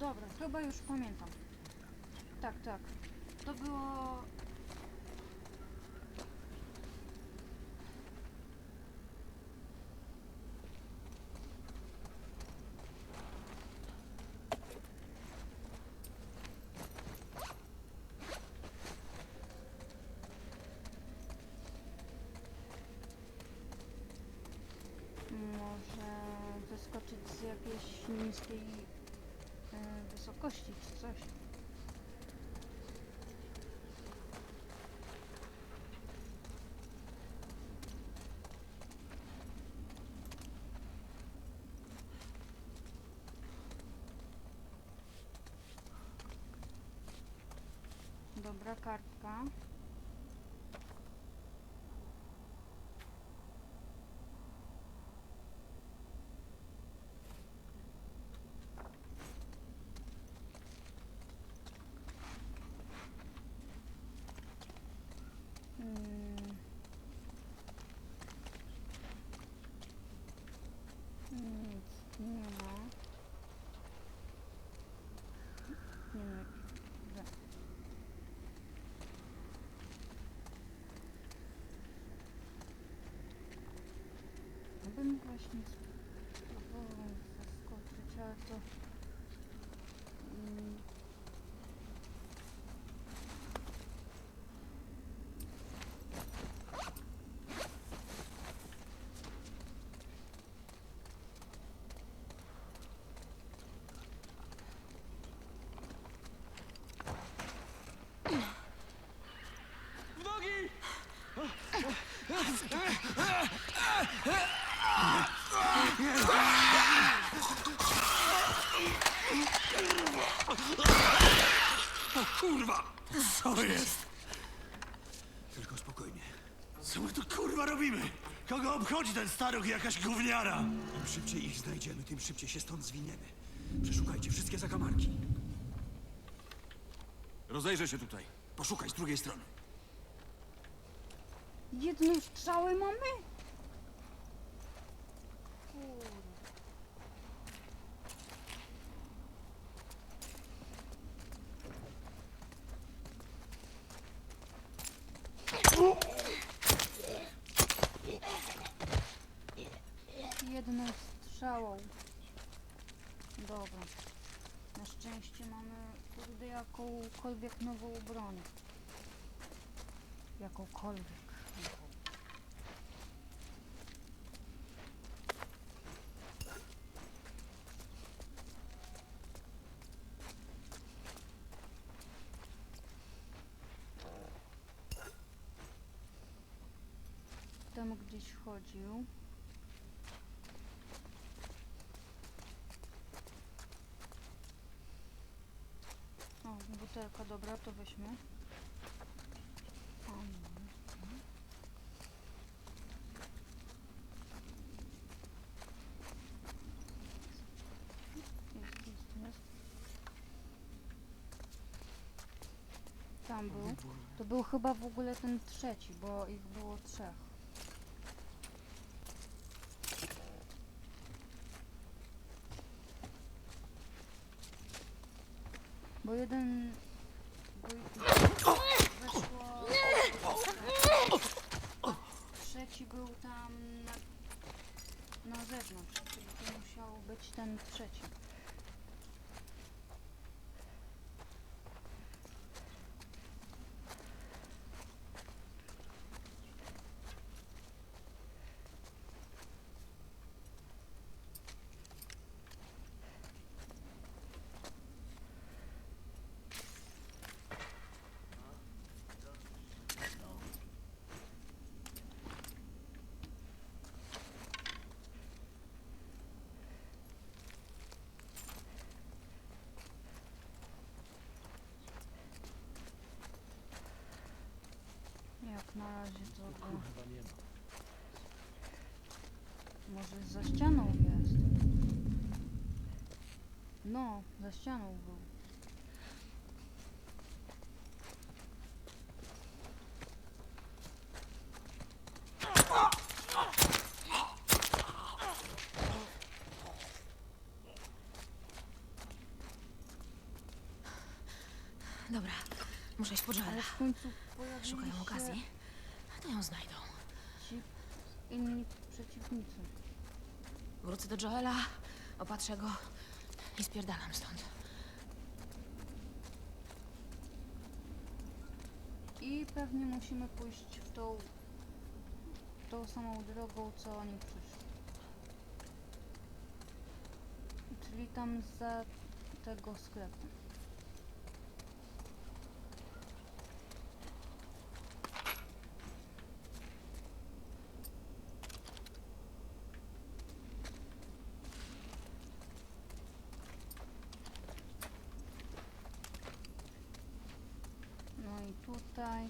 dobra, chyba już pamiętam. Tak, tak. To było... Może wyskoczyć z jakiejś niskiej wysokości czy coś. Dobra, kartka. Mm. Nic nie ma. Nie ma. Dobra. Ja bym właśnie spróbował zaskoczyć, ale to... Mm. W nogi! O kurwa! Co jest? Tylko spokojnie. Co my tu kurwa robimy? Kogo obchodzi ten staruch i jakaś gówniara? Im szybciej ich znajdziemy, tym szybciej się stąd zwiniemy. Przeszukajcie wszystkie zakamarki. Rozejrzę się tutaj. Poszukaj z drugiej strony. Jedną strzałę mamy? Jakąkolwiek nową broń. Jakąkolwiek. Tam gdzieś chodził. O, butelka, dobra, to weźmy. Tam był. To był chyba w ogóle ten trzeci, bo ich było trzech. Bo jeden... Trzeci był tam na, na zewnątrz, czyli to musiał być ten trzeci. Jak na razie to go... Może za ścianą jest. No, za ścianą był. Dobra, muszę iść po. Ale w końcu Szukają się okazji. To ją znajdą. ci inni przeciwnicy. Wrócę do Joela, opatrzę go i spierdalam stąd. I pewnie musimy pójść w tą, tą samą drogą, co oni przyszli. Czyli tam za tego sklepu. No i tutaj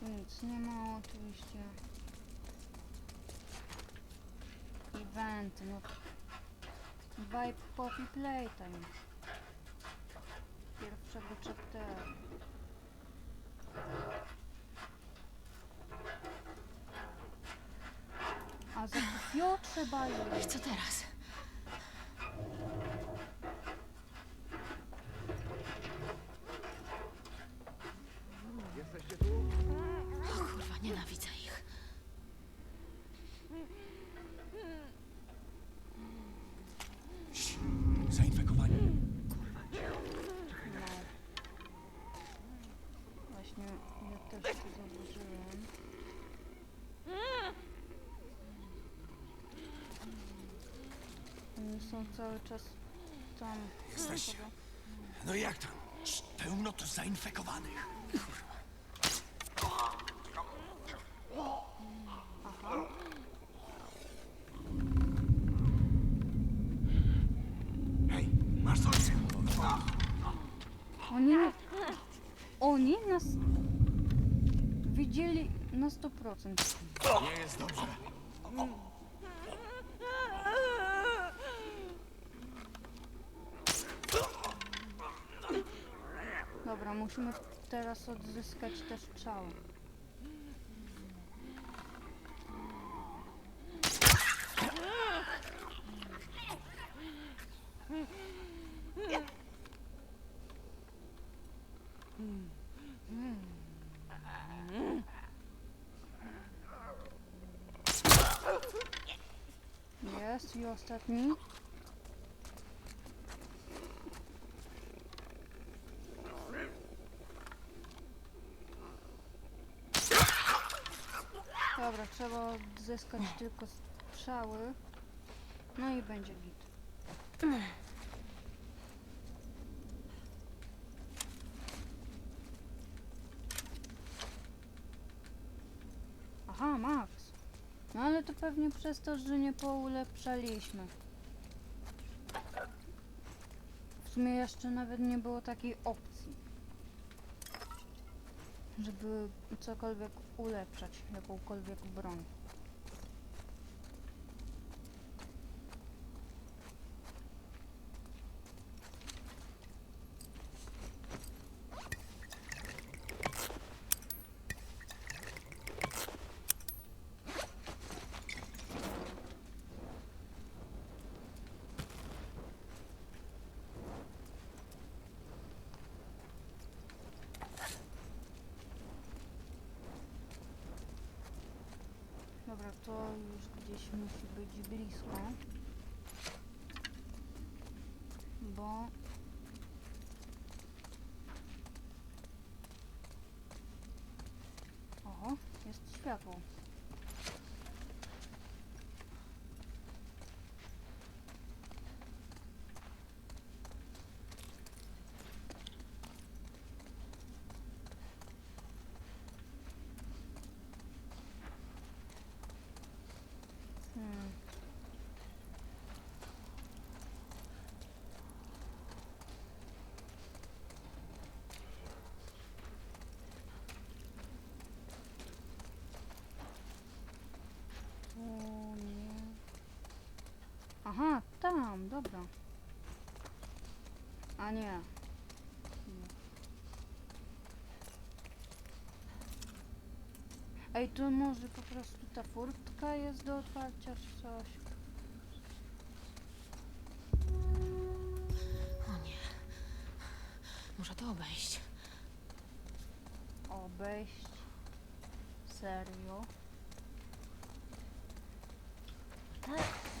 tu nic nie ma oczywiście. Eventy, no Vibe Poppy Playtime. Pierwszego chapteru. A za Kufio trzeba I co teraz? O kurwa, nienawidzę ich. Zainfekowani. No. Właśnie ja też to zauważyłem. Oni są cały czas tam. Chyba. No jak tam? Pełno tu zainfekowanych. Kurwa. Hej, masz coś? Oni, oni nas widzieli na 100%. Nie jest dobrze. Dobra, musimy teraz odzyskać te strzały. Jest i ostatni. Dobra, trzeba odzyskać tylko strzały. No i będzie git. Aha, Max. No ale to pewnie przez to, że nie poulepszaliśmy. W sumie jeszcze nawet nie było takiej opcji. Żeby cokolwiek ulepszać, jakąkolwiek broń. Dobra, to już gdzieś musi być blisko. Bo... O, jest światło. Hmm. Tu nie. Aha, tam, dobra. A nie. Nie. Ej, to może po prostu ta furtka jest do otwarcia czy coś? O obejść. Obejść. Serio. Okej.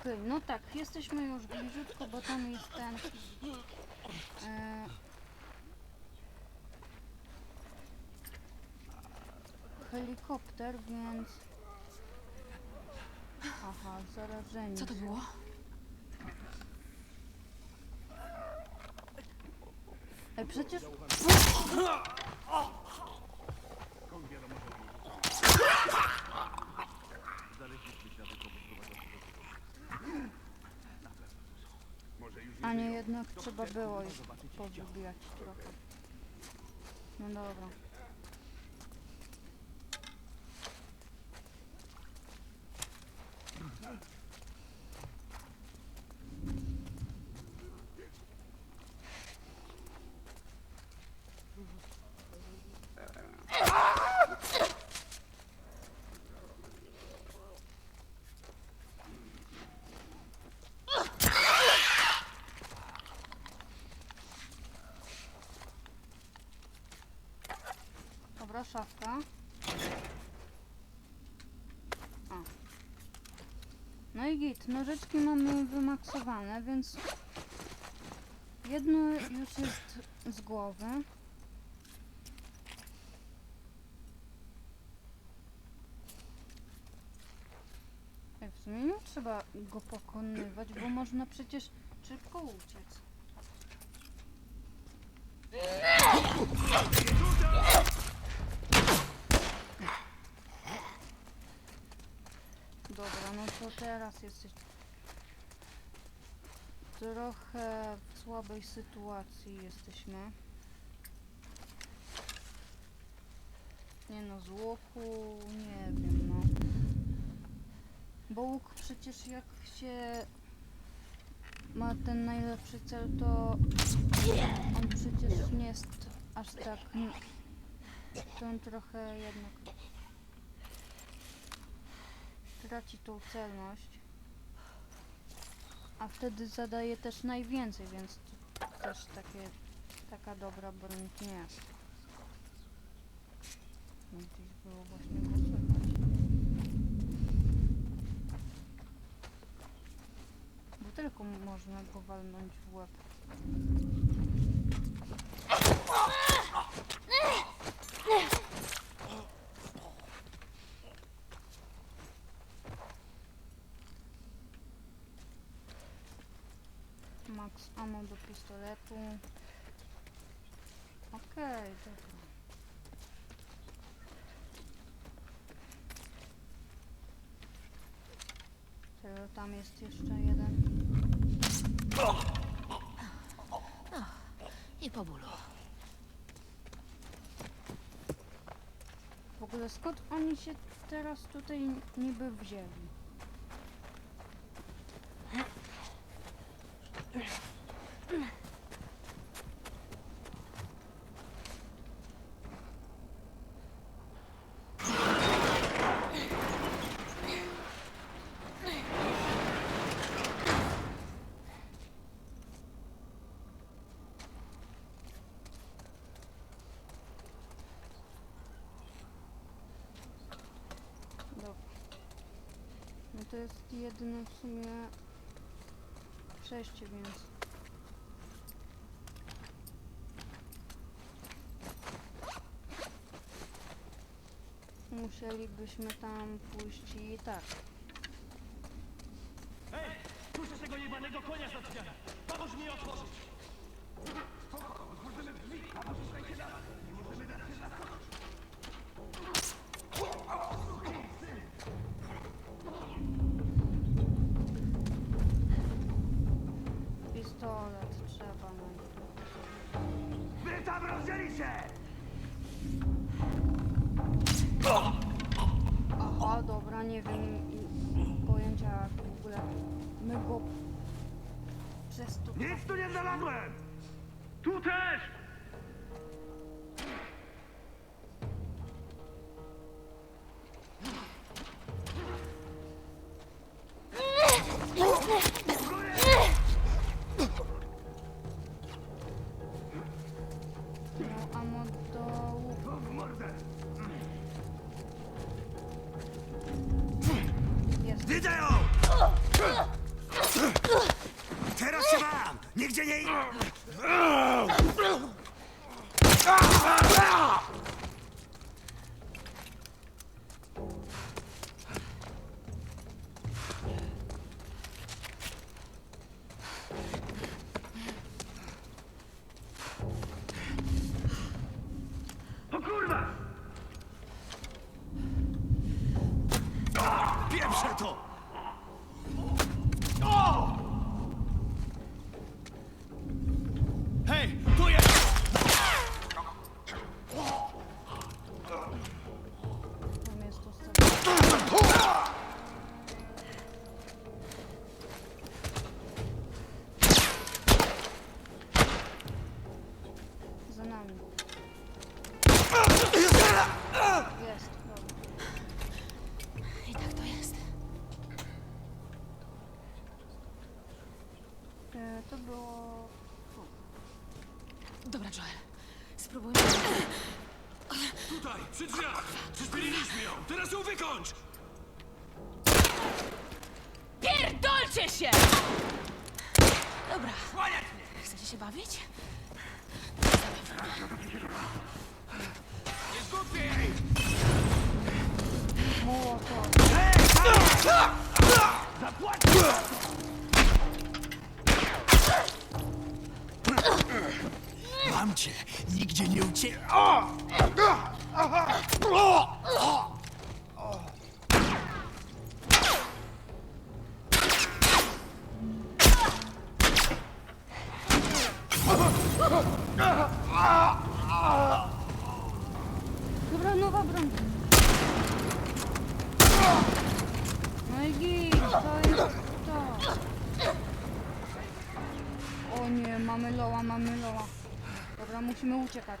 Okej, no tak, jesteśmy już bliziutko, bo tam jest ten... E, helikopter, więc... Aha, zarażeni. Co to było? Ej, przecież... A nie, jednak trzeba było ich powybijać trochę. No dobra. Szafka. O. No i git, nożyczki mamy wymaksowane, więc jedno już jest z głowy. W sumie nie trzeba go pokonywać, bo można przecież szybko uciec. Dobra, no to teraz jesteś trochę w słabej sytuacji jesteśmy. Nie no, z łuku nie wiem, no. Bo łuk przecież jak się ma ten najlepszy cel, to on przecież nie jest aż tak... To on trochę jednak traci tą celność. A wtedy zadaje też najwięcej, więc też takie, taka dobra broń nie jest. Gdzieś było właśnie słychać. Butelką można go walnąć w łeb. Max ammo do pistoletu. Okej, dobra. Czego tam jest jeszcze jeden? I po bólu. W ogóle skąd oni się teraz tutaj niby wzięli? Dobra. No to jest jedyne w sumie przejście, więc... Musielibyśmy tam pójść i tak. Ej, słyszę tego jebanego konia za drzwiami. Pomóż mi otworzyć. Pistolet nie wiem, pojęcia w ogóle. My go przez to... Nic tu nie znalazłem! Tu też! Mam cię! Nigdzie nie ucie... uciekać.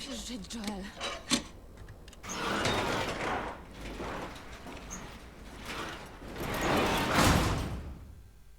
musisz żyć, Joel.